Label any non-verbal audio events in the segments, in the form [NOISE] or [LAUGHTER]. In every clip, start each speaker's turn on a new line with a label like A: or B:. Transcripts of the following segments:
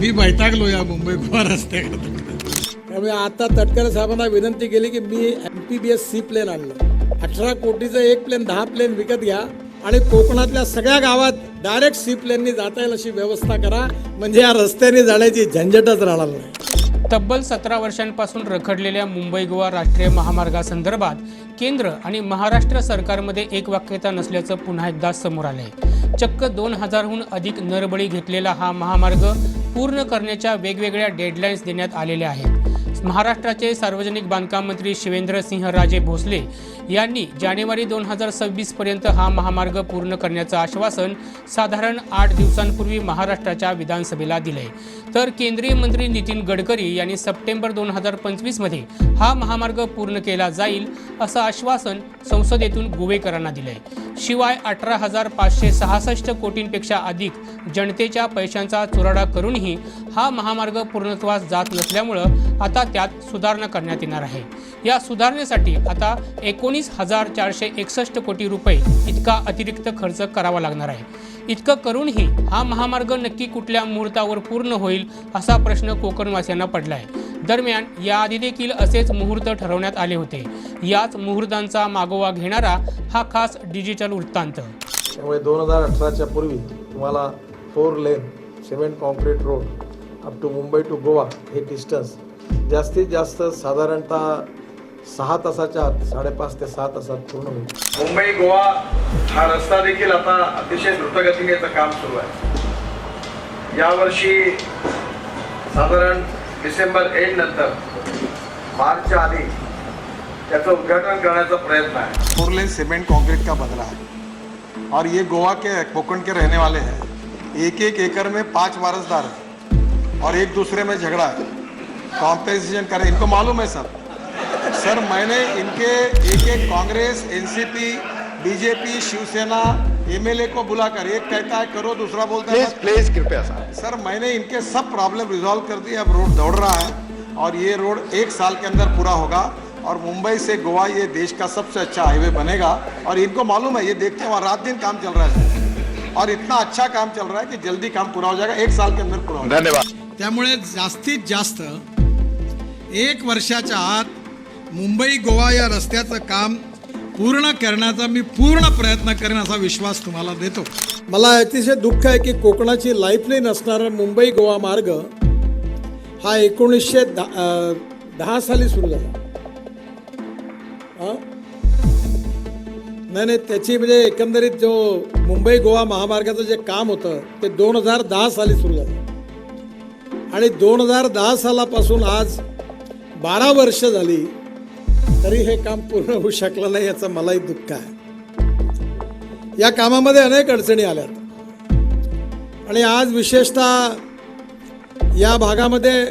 A: मी बैठाकलो या मुंबई गोवा रस्त्याकडे. त्यामुळे आता तटकरे साहेबांना विनंती केली की मी M P B S C plane आणलं. अठरा कोटीचं एक प्लेन दहा प्लेन विकत घ्या आणि कोकणातल्या सगळ्या गावात डायरेक्ट सी प्लेननी जाता येईल अशी व्यवस्था करा. म्हणजे या रस्त्याने जाण्याची झंझटच राहणार नाही.
B: तब्बल सतरा वर्षांपासून रखडलेल्या मुंबई गोवा राष्ट्रीय महामार्गासंदर्भात केंद्र आणि महाराष्ट्र सरकारमध्ये एक वाक्यता नसल्याचं पुन्हा एकदा समोर आलंय. चक्क दोन हजारहून अधिक नरबळी घेतलेला हा महामार्ग पूर्ण करण्याच्या वेगवेगळ्या डेडलाईन्स देण्यात आलेल्या आहेत. महाराष्ट्राचे सार्वजनिक बांधकाम मंत्री शिवेंद्रसिंह राजे भोसले यांनी जानेवारी दोन हजार सव्वीस पर्यंत हा महामार्ग पूर्ण करण्याचं आश्वासन साधारण आठ दिवसांपूर्वी महाराष्ट्राच्या विधानसभेला दिलंय. तर केंद्रीय मंत्री नितीन गडकरी यांनी सप्टेंबर दोन हजार पंचवीसमध्ये हा महामार्ग पूर्ण केला जाईल असं आश्वासन संसदेतून गोवेकरांना दिलंय. शिवाय अठरा हजार पाचशे सहासष्ट कोटींपेक्षा अधिक जनतेच्या पैशांचा चुराडा करूनही हा महामार्ग पूर्णत्वास जात नसल्यामुळं आता त्यात सुधारणा करण्यात येणार आहे. या सुधारणेसाठी आता एकोणीस हजार चारशे एकसष्ट कोटी रुपये इतका अतिरिक्त खर्च करावा लागणार आहे. इतकं करूनही हा महामार्ग नक्की कुठल्या मुहूर्तावर पूर्ण होईल असा प्रश्न कोकणवासियांना पडला आहे दरम्यान याआधी देखील असेच मुहूर्त ठरवण्यात आले होते. याच मुहूर्तांचा मागोवा घेणारा हा खास डिजिटल वृत्तांत.
C: त्यामुळे दोन हजार अठराच्या पूर्वी तुम्हाला four lane cement concrete road up to Mumbai to Goa हे डिस्टन्स जास्तीत जास्त साधारणतः सहा तासाच्या आत साडेपाच ते सहा तासात पूर्ण होईल.
D: मुंबई गोवा हा रस्ता देखील आता अतिशय द्रुतगतीने काम सुरू आहे. यावर्षी साधारण डिसेंबर एंड नंतर मार्चच्या आधी त्याचं उद्घाटन करण्याचा प्रयत्न आहे.
C: फोर लेन सीमेंट कंक्रीट का रहा है? और ये गोवा के कोकण के रहने वाले हैं। एक एक एकड़ में पाँच वारसदार है। और एक दूसरे में झगड़ा है। कॉम्पेंसेशन करें। इनको मालूम है सर सर, मैंने इनके एक एक Congress, NCP BJP Shiv Sena MLA को बुलाकर एक कहता है करो दूसरा बोलता है
E: प्लीज कृपया सर
C: सर मैंने इनके सब प्रॉब्लम रिजॉल्व कर दिए अब रोड दौड़ रहा है और ये रोड एक साल के अंदर पूरा होगा और मुंबई से गोवा ये देश का सबसे अच्छा हाईवे बनेगा और इनको मालूम है ये देखते हैं वहाँ रात दिन काम चल रहा है। और इतना अच्छा काम चल रहा है कि जल्दी काम पूरा हो जाएगा एक साल के अंदर पूरा हो जाएगा।
E: धन्यवाद।
A: त्यामुळे जास्तीत जास्त एक वर्षाच्या आत मुंबई गोवा या रस्त्याचं काम पूर्ण करण्याचा मी पूर्ण प्रयत्न करेन असा विश्वास तुम्हाला देतो. मला अतिशय दुःख आहे की कोकणाची लाईफलाईन असणारा मुंबई गोवा मार्ग हा एकोणीसशे दहा दहा साली सुरू झाला. नाही नाही त्याची म्हणजे एकंदरीत जो मुंबई गोवा महामार्गाचं जे काम होतं ते दोन हजार दहा साली सुरू झालं. आणि दोन हजार दहा सालापासून आज बारा वर्ष झाली तरी हे काम पूर्ण होऊ शकलं नाही याचं मलाही दुःख आहे. या कामामध्ये अनेक अडचणी आल्यात. आणि आज विशेषतः या भागामध्ये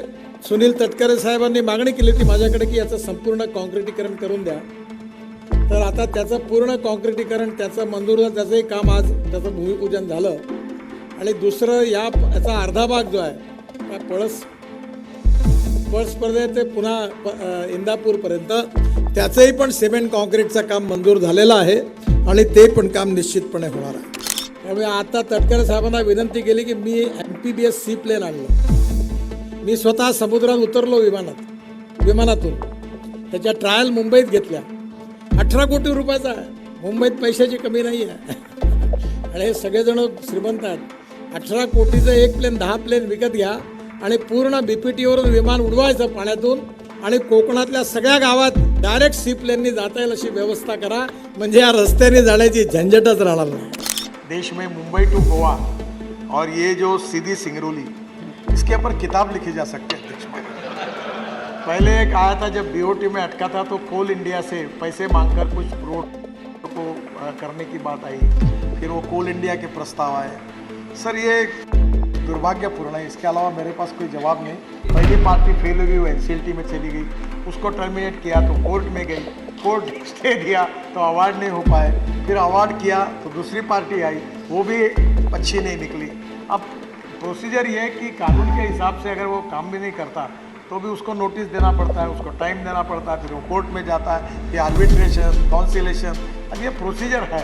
A: सुनील तटकरे साहेबांनी मागणी केली होती माझ्याकडे की याचं संपूर्ण कॉन्क्रिटीकरण करून द्या. तर आता त्याचं पूर्ण कॉन्क्रिटीकरण त्याचं मंजूर त्याचंही काम आज त्याचं भूमिपूजन झालं. आणि दुसरं या याचा अर्धा भाग जो आहे त्या पळस पळ स्पर्धेत ते पुन्हा प- इंदापूरपर्यंत त्याचंही पण सिमेंट कॉन्क्रीटचं काम मंजूर झालेलं आहे आणि ते पण काम निश्चितपणे होणार आहे. त्यामुळे आता तटकरे साहेबांना विनंती केली की मी M P B S C plane आणलं. मी स्वतः समुद्रात उतरलो विमानात विमानातून. त्याच्या ट्रायल मुंबईत घेतल्या. अठरा कोटी रुपयाचा आहे. मुंबईत पैशाची कमी नाही आहे आणि हे सगळेजण श्रीमंत आहेत. अठरा कोटीचं एक प्लेन दहा प्लेन विकत घ्या आणि पूर्ण बी पी टीवरून विमान उडवायचं पाण्यातून. आणि कोकणातल्या सगळ्या गावात डायरेक्ट सीप्लेननी जाता येईल अशी व्यवस्था करा. म्हणजे या रस्त्याने जाण्याची झंझटच राहणार नाही.
C: देश में मुंबई टू गोवा और ये जो सीधी सिंगरौली इसके ऊपर किताब लिखी जा सकती है। पहले एक आया था जब बीओटी में अटका था तो कोल इंडिया से पैसे मांगकर कुछ रोड को करने की बात आई। फिर वो कोल इंडिया के प्रस्ताव आए। सर ये दुर्भाग्यपूर्ण है। इसके अलावा मेरे पास कोई जवाब नहीं। पहली पार्टी फेल हुई, वो एन में चली गई। उसको टर्मिनेट किया तो कोर्ट में गई। कोर्ट स्टे [LAUGHS] दिया तो अवार्ड नहीं हो पाए। फिर अवार्ड किया तो दूसरी पार्टी आई। वो भी अच्छी नहीं निकली। अब प्रोसीजर ये है कि कानून के हिसाब से अगर वो काम भी नहीं करता तो भी उसको नोटिस देना पड़ता है, उसको टाइम देना पड़ता है, फिर वो कोर्ट में जाता है, फिर आर्बिट्रेशन काउंसिलेशन अब ये प्रोसीजर है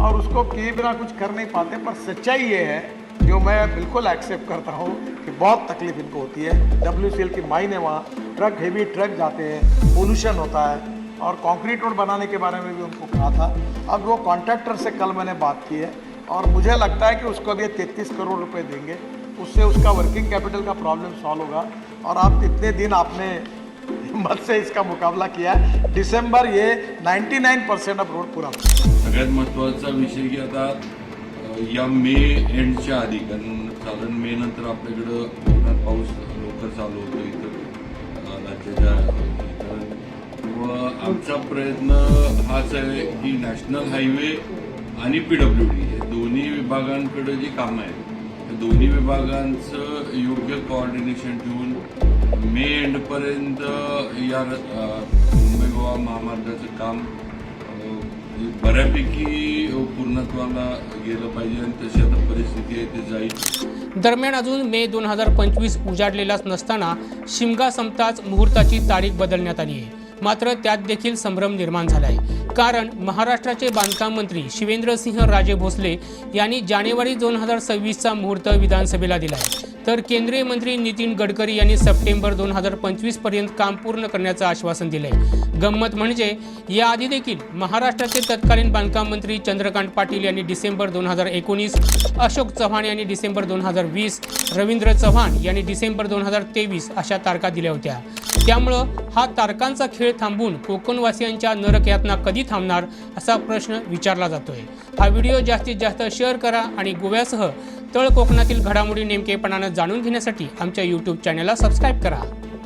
C: और उसको किए बिना कुछ कर नहीं पाते, पर सच्चाई ये है जो मैं बिल्कुल एक्सेप्ट करता हूँ कि बहुत तकलीफ़ इनको होती है। डब्ल्यू की माइन है वहाँ ट्रक हेवी ट्रक जाते हैं पोल्यूशन होता है और कंक्रीट रोड बनाने के बारे में भी उनको कहा था। अब वो कॉन्ट्रैक्टर से कल मैंने बात की है और मुझे लगता है कि उसको अभी तैंतीस करोड़ रुपए देंगे। उससे उसका वर्किंग कैपिटल का प्रॉब्लम सॉल्व होगा और आप इतने दिन आपने हिम्मत से इसका मुकाबला किया। दिसंबर ये 99 परसेंट ऑफ़ रोड पूरा
E: सगळ्यात महत्त्वाचा विषय की अ, या मे एंडच्या आधी कारण साधारण मे नंतर आपल्याकडं कोकणात पाऊस लवकर चालू होतो इतर राज्याच्या व आमचा प्रयत्न हाच आहे की नॅशनल हायवे आणि पी डब्ल्यू डी हे दोन्ही विभागांकडे जी कामं आहेत त्या दोन्ही विभागांचं योग्य कोऑर्डिनेशन ठेवून मे एंडपर्यंत या मुंबई गोवा महामार्गाचं काम म्हणजे बऱ्यापैकी हो, पूर्णत्वाला गेलं पाहिजे आणि तशी आता परिस्थिती आहे ते जाईल.
B: दरम्यान अजून मे दोन हजार पंचवीस उजाडलेलाच नसताना शिमगा संपताच मुहूर्ताची तारीख बदलण्यात आली आहे. मात्र त्यात देखील संभ्रम निर्माण झाला आहे कारण महाराष्ट्राचे बांधकाम मंत्री शिवेंद्रसिंह राजे भोसले यांनी जानेवारी दोन हजार सव्वीसचा मुहूर्त विधानसभेला दिला आहे तर केंद्रीय मंत्री नितीन गडकरी यांनी सप्टेंबर दोन हजार पंचवीसपर्यंत काम पूर्ण करण्याचं आश्वासन दिलं आहे गंमत म्हणजे याआधी देखील महाराष्ट्राचे तत्कालीन बांधकाम मंत्री चंद्रकांत पाटील यांनी डिसेंबर दोन हजार एकोणीस अशोक चव्हाण यांनी डिसेंबर दोन हजार वीस रवींद्र चव्हाण यांनी डिसेंबर दोन हजार तेवीस अशा तारखा दिल्या होत्या. त्यामुळं हा तारकांचा खेळ थांबून कोकणवासियांच्या नरकयातना कधी थांबणार असा प्रश्न विचारला जातोय. हा व्हिडिओ जास्तीत जास्त शेअर करा आणि गोव्यासह तळ कोकणातील घडामोडी नेमकेपणानं जाणून घेण्यासाठी आमच्या यूट्यूब चॅनलला सबस्क्राईब करा.